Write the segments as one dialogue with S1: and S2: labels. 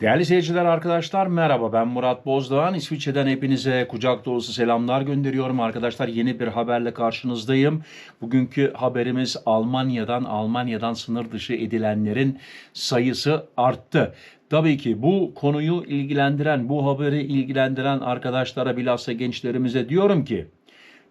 S1: Değerli seyirciler arkadaşlar merhaba ben Murat Bozdoğan İsviçre'den hepinize kucak dolusu selamlar gönderiyorum arkadaşlar yeni bir haberle karşınızdayım. Bugünkü haberimiz Almanya'dan Almanya'dan sınır dışı edilenlerin sayısı arttı. Tabii ki bu konuyu ilgilendiren bu haberi ilgilendiren arkadaşlara bilhassa gençlerimize diyorum ki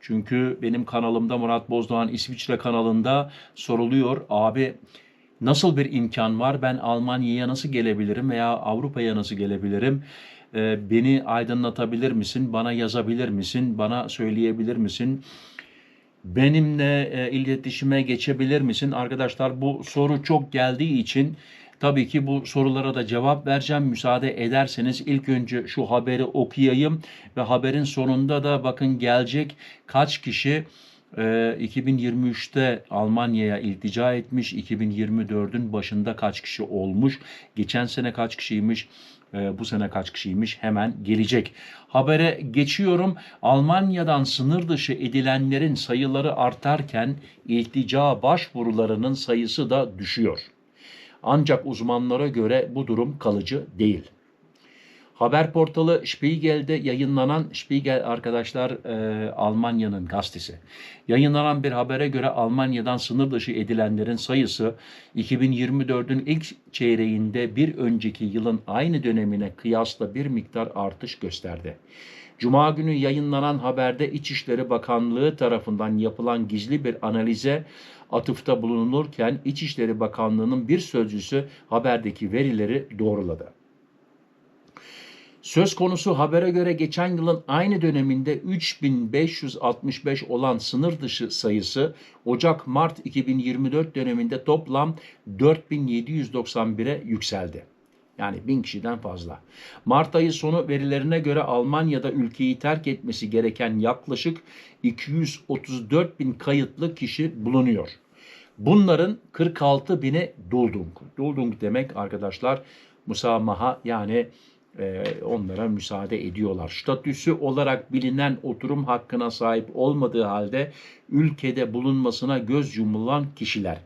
S1: çünkü benim kanalımda Murat Bozdoğan İsviçre kanalında soruluyor abi Nasıl bir imkan var? Ben Almanya'ya nasıl gelebilirim veya Avrupa'ya nasıl gelebilirim? Ee, beni aydınlatabilir misin? Bana yazabilir misin? Bana söyleyebilir misin? Benimle e, iletişime geçebilir misin? Arkadaşlar bu soru çok geldiği için tabii ki bu sorulara da cevap vereceğim. Müsaade ederseniz ilk önce şu haberi okuyayım ve haberin sonunda da bakın gelecek kaç kişi e, 2023'te Almanya'ya iltica etmiş, 2024'ün başında kaç kişi olmuş, geçen sene kaç kişiymiş, e, bu sene kaç kişiymiş hemen gelecek. Habere geçiyorum. Almanya'dan sınır dışı edilenlerin sayıları artarken iltica başvurularının sayısı da düşüyor. Ancak uzmanlara göre bu durum kalıcı değil. Haber portalı Spiegel'de yayınlanan Spiegel arkadaşlar e, Almanya'nın gazetesi. Yayınlanan bir habere göre Almanya'dan sınır dışı edilenlerin sayısı 2024'ün ilk çeyreğinde bir önceki yılın aynı dönemine kıyasla bir miktar artış gösterdi. Cuma günü yayınlanan haberde İçişleri Bakanlığı tarafından yapılan gizli bir analize atıfta bulunulurken İçişleri Bakanlığı'nın bir sözcüsü haberdeki verileri doğruladı. Söz konusu habere göre geçen yılın aynı döneminde 3565 olan sınır dışı sayısı Ocak-Mart 2024 döneminde toplam 4791'e yükseldi. Yani 1000 kişiden fazla. Mart ayı sonu verilerine göre Almanya'da ülkeyi terk etmesi gereken yaklaşık 234 bin kayıtlı kişi bulunuyor. Bunların 46 bini Duldung. Duldung demek arkadaşlar musamaha yani e, onlara müsaade ediyorlar. Statüsü olarak bilinen oturum hakkına sahip olmadığı halde ülkede bulunmasına göz yumulan kişiler.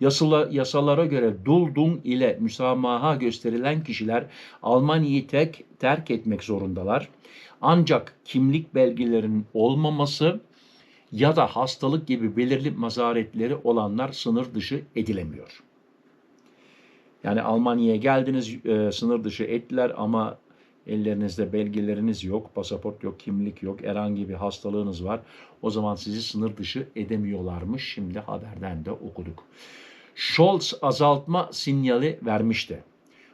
S1: Yasala, yasalara göre Duldung ile müsamaha gösterilen kişiler Almanya'yı tek terk etmek zorundalar. Ancak kimlik belgelerinin olmaması ya da hastalık gibi belirli mazaretleri olanlar sınır dışı edilemiyor. Yani Almanya'ya geldiniz, e, sınır dışı ettiler ama ellerinizde belgeleriniz yok, pasaport yok, kimlik yok, herhangi bir hastalığınız var. O zaman sizi sınır dışı edemiyorlarmış. Şimdi haberden de okuduk. Scholz azaltma sinyali vermişti.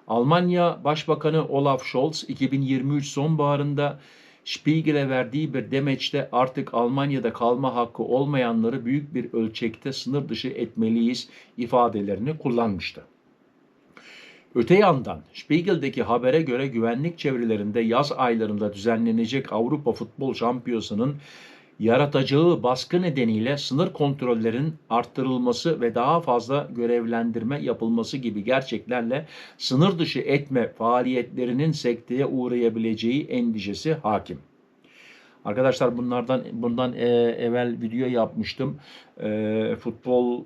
S1: Almanya Başbakanı Olaf Scholz 2023 sonbaharında Spiegel'e verdiği bir demeçte artık Almanya'da kalma hakkı olmayanları büyük bir ölçekte sınır dışı etmeliyiz ifadelerini kullanmıştı. Öte yandan Spiegel'deki habere göre güvenlik çevrelerinde yaz aylarında düzenlenecek Avrupa Futbol Şampiyonası'nın yaratacağı baskı nedeniyle sınır kontrollerinin arttırılması ve daha fazla görevlendirme yapılması gibi gerçeklerle sınır dışı etme faaliyetlerinin sekteye uğrayabileceği endişesi hakim. Arkadaşlar bunlardan bundan e, evvel video yapmıştım. E, futbol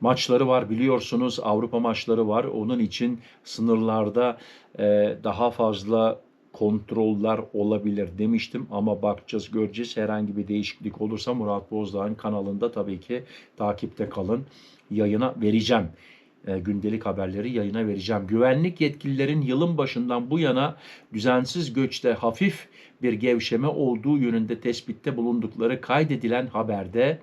S1: maçları var biliyorsunuz Avrupa maçları var. Onun için sınırlarda e, daha fazla kontroller olabilir demiştim ama bakacağız göreceğiz herhangi bir değişiklik olursa Murat Bozdağ'ın kanalında tabii ki takipte kalın yayına vereceğim. E, gündelik haberleri yayına vereceğim. Güvenlik yetkililerin yılın başından bu yana düzensiz göçte hafif bir gevşeme olduğu yönünde tespitte bulundukları kaydedilen haberde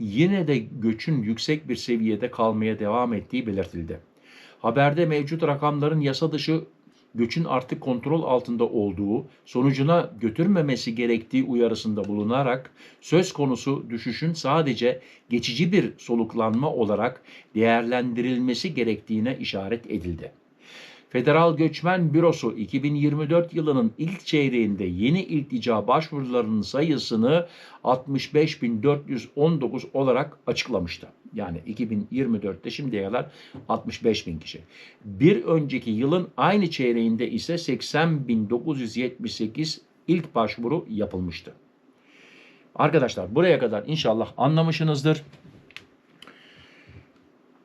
S1: yine de göçün yüksek bir seviyede kalmaya devam ettiği belirtildi. Haberde mevcut rakamların yasa dışı göçün artık kontrol altında olduğu, sonucuna götürmemesi gerektiği uyarısında bulunarak söz konusu düşüşün sadece geçici bir soluklanma olarak değerlendirilmesi gerektiğine işaret edildi. Federal Göçmen Bürosu 2024 yılının ilk çeyreğinde yeni iltica başvurularının sayısını 65.419 olarak açıklamıştı. Yani 2024'te şimdiye kadar 65 bin kişi. Bir önceki yılın aynı çeyreğinde ise 80.978 ilk başvuru yapılmıştı. Arkadaşlar buraya kadar inşallah anlamışsınızdır.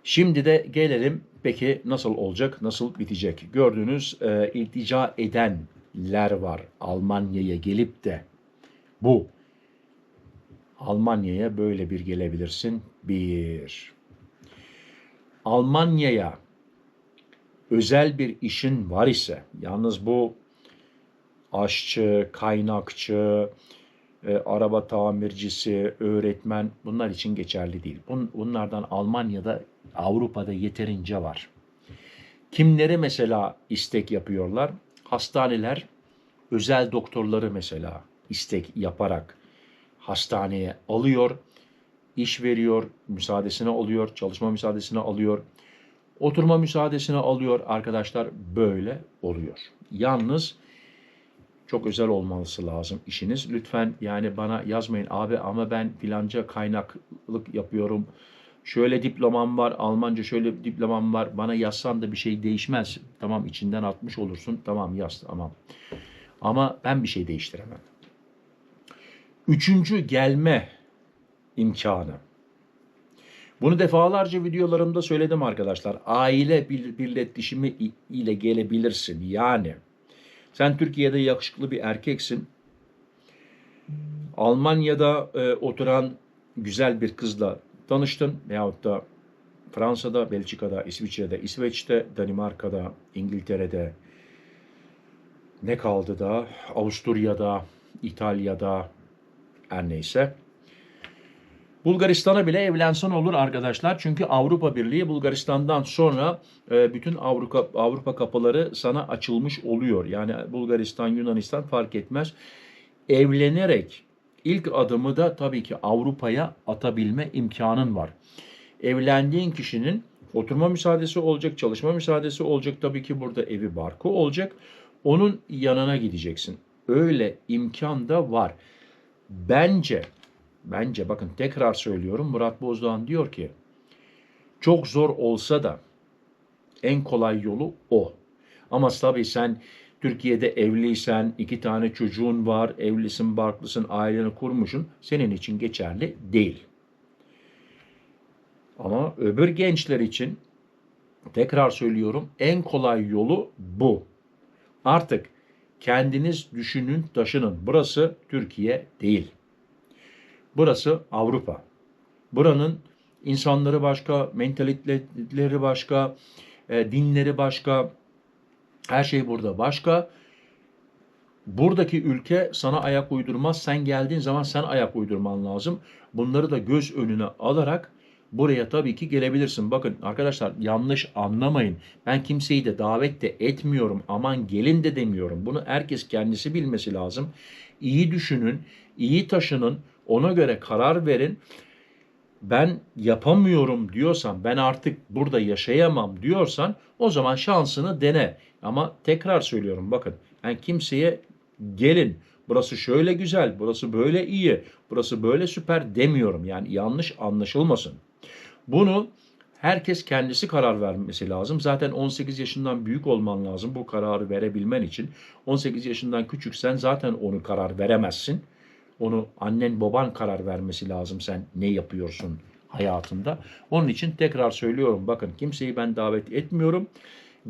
S1: Şimdi de gelelim Peki nasıl olacak, nasıl bitecek? Gördüğünüz e, iltica edenler var Almanya'ya gelip de bu Almanya'ya böyle bir gelebilirsin. Bir. Almanya'ya özel bir işin var ise, yalnız bu aşçı, kaynakçı, e, araba tamircisi, öğretmen bunlar için geçerli değil. Bun, bunlardan Almanya'da, Avrupa'da yeterince var. Kimleri mesela istek yapıyorlar? Hastaneler özel doktorları mesela istek yaparak hastaneye alıyor, iş veriyor, müsaadesine alıyor, çalışma müsaadesine alıyor, oturma müsaadesine alıyor. Arkadaşlar böyle oluyor. Yalnız çok özel olması lazım işiniz. Lütfen yani bana yazmayın abi ama ben filanca kaynaklık yapıyorum. Şöyle diplomam var, Almanca şöyle diplomam var. Bana yazsan da bir şey değişmez. Tamam içinden atmış olursun. Tamam yaz tamam. Ama ben bir şey değiştiremem. Üçüncü gelme imkanı. Bunu defalarca videolarımda söyledim arkadaşlar. Aile bir- birletişimi ile gelebilirsin. Yani sen Türkiye'de yakışıklı bir erkeksin. Almanya'da e, oturan güzel bir kızla tanıştın veyahut da Fransa'da, Belçika'da, İsviçre'de, İsveç'te, Danimarka'da, İngiltere'de, ne kaldı da Avusturya'da, İtalya'da her neyse. Bulgaristan'a bile evlensen olur arkadaşlar. Çünkü Avrupa Birliği Bulgaristan'dan sonra e, bütün Avrupa Avrupa kapıları sana açılmış oluyor. Yani Bulgaristan, Yunanistan fark etmez. Evlenerek ilk adımı da tabii ki Avrupa'ya atabilme imkanın var. Evlendiğin kişinin oturma müsaadesi olacak, çalışma müsaadesi olacak. Tabii ki burada evi barkı olacak. Onun yanına gideceksin. Öyle imkan da var. Bence, bence bakın tekrar söylüyorum Murat Bozdoğan diyor ki çok zor olsa da en kolay yolu o. Ama tabii sen Türkiye'de evliysen, iki tane çocuğun var, evlisin, barklısın, aileni kurmuşsun, senin için geçerli değil. Ama öbür gençler için tekrar söylüyorum en kolay yolu bu. Artık kendiniz düşünün, taşının. Burası Türkiye değil. Burası Avrupa. Buranın insanları başka, mentaliteleri başka, e, dinleri başka, her şey burada başka. Buradaki ülke sana ayak uydurmaz. Sen geldiğin zaman sen ayak uydurman lazım. Bunları da göz önüne alarak buraya tabii ki gelebilirsin. Bakın arkadaşlar yanlış anlamayın. Ben kimseyi de davet de etmiyorum. Aman gelin de demiyorum. Bunu herkes kendisi bilmesi lazım. İyi düşünün, iyi taşının, ona göre karar verin. Ben yapamıyorum diyorsan, ben artık burada yaşayamam diyorsan o zaman şansını dene. Ama tekrar söylüyorum bakın ben kimseye gelin burası şöyle güzel, burası böyle iyi, burası böyle süper demiyorum. Yani yanlış anlaşılmasın. Bunu herkes kendisi karar vermesi lazım. Zaten 18 yaşından büyük olman lazım bu kararı verebilmen için. 18 yaşından küçüksen zaten onu karar veremezsin. Onu annen baban karar vermesi lazım sen ne yapıyorsun hayatında. Onun için tekrar söylüyorum bakın kimseyi ben davet etmiyorum.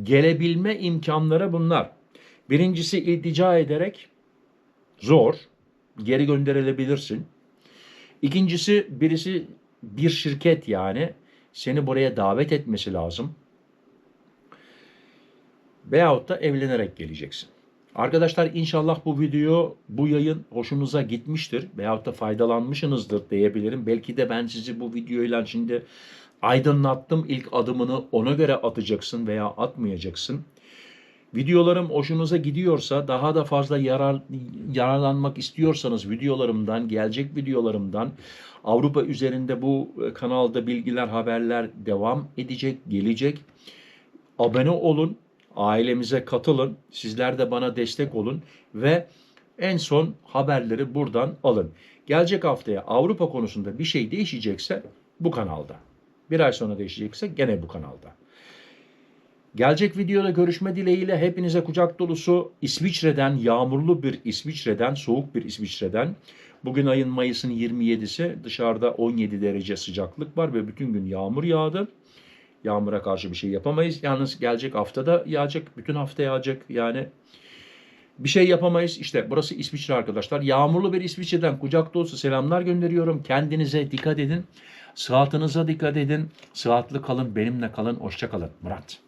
S1: Gelebilme imkanları bunlar. Birincisi iltica ederek zor. Geri gönderilebilirsin. İkincisi birisi bir şirket yani seni buraya davet etmesi lazım. Veyahut da evlenerek geleceksin. Arkadaşlar inşallah bu video, bu yayın hoşunuza gitmiştir veyahut da faydalanmışsınızdır diyebilirim. Belki de ben sizi bu videoyla şimdi aydınlattım. İlk adımını ona göre atacaksın veya atmayacaksın. Videolarım hoşunuza gidiyorsa, daha da fazla yarar, yararlanmak istiyorsanız videolarımdan, gelecek videolarımdan Avrupa üzerinde bu kanalda bilgiler, haberler devam edecek, gelecek. Abone olun, ailemize katılın, sizler de bana destek olun ve en son haberleri buradan alın. Gelecek haftaya Avrupa konusunda bir şey değişecekse bu kanalda. Bir ay sonra değişecekse gene bu kanalda. Gelecek videoda görüşme dileğiyle hepinize kucak dolusu İsviçre'den, yağmurlu bir İsviçre'den, soğuk bir İsviçre'den. Bugün ayın Mayıs'ın 27'si dışarıda 17 derece sıcaklık var ve bütün gün yağmur yağdı. Yağmura karşı bir şey yapamayız. Yalnız gelecek haftada yağacak. Bütün hafta yağacak. Yani bir şey yapamayız. İşte burası İsviçre arkadaşlar. Yağmurlu bir İsviçre'den kucak dolusu selamlar gönderiyorum. Kendinize dikkat edin. Sıhhatınıza dikkat edin. Sıhhatli kalın. Benimle kalın. Hoşça kalın. Murat.